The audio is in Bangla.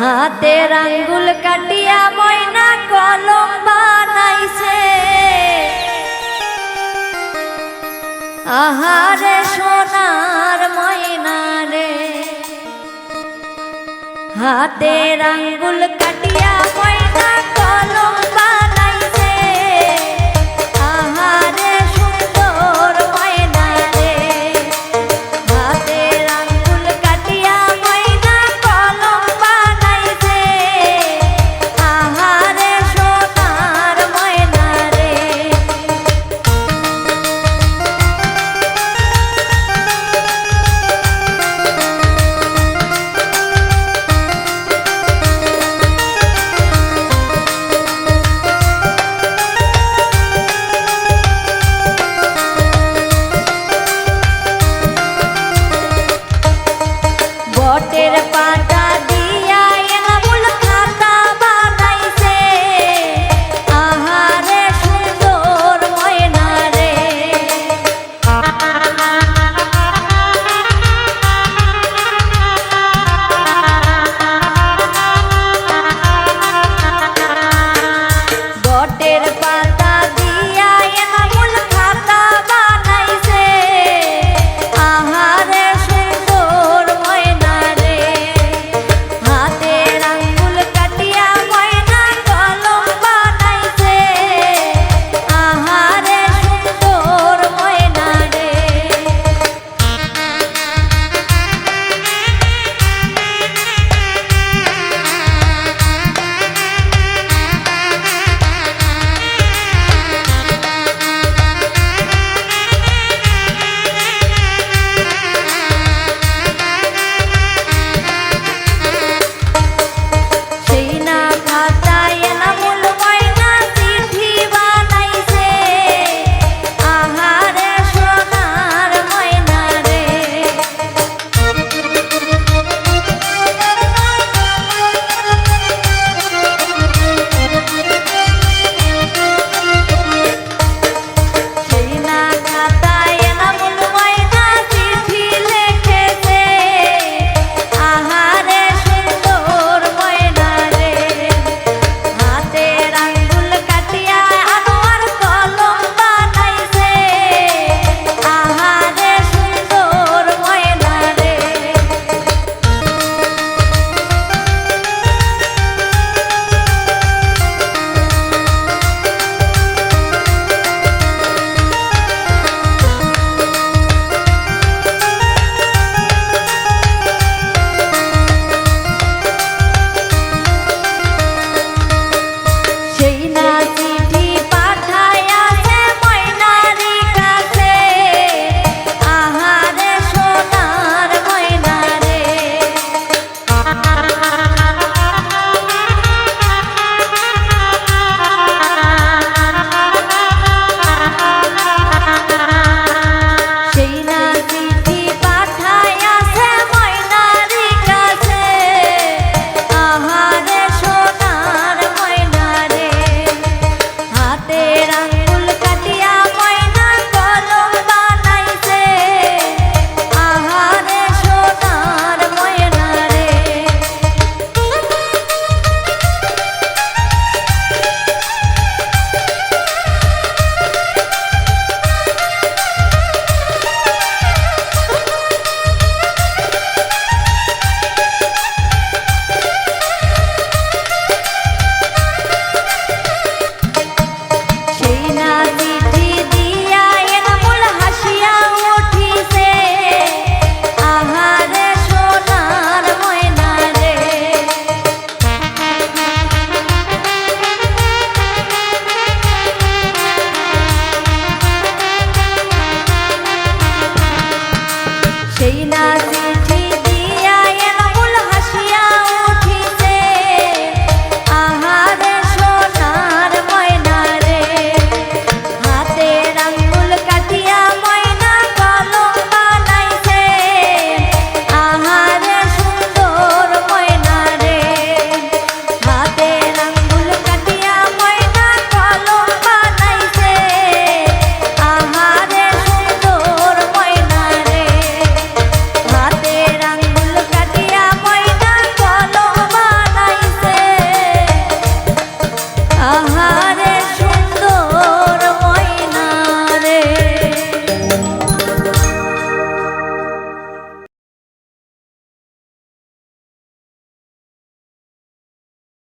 হাতের আঙ্গুল কাটিয়া ময়না কলম বানাইছে। আহারে সোনার ময়না রে। হাতের আঙ্গুল কাটিয়া ময়না কলম বটের পাতা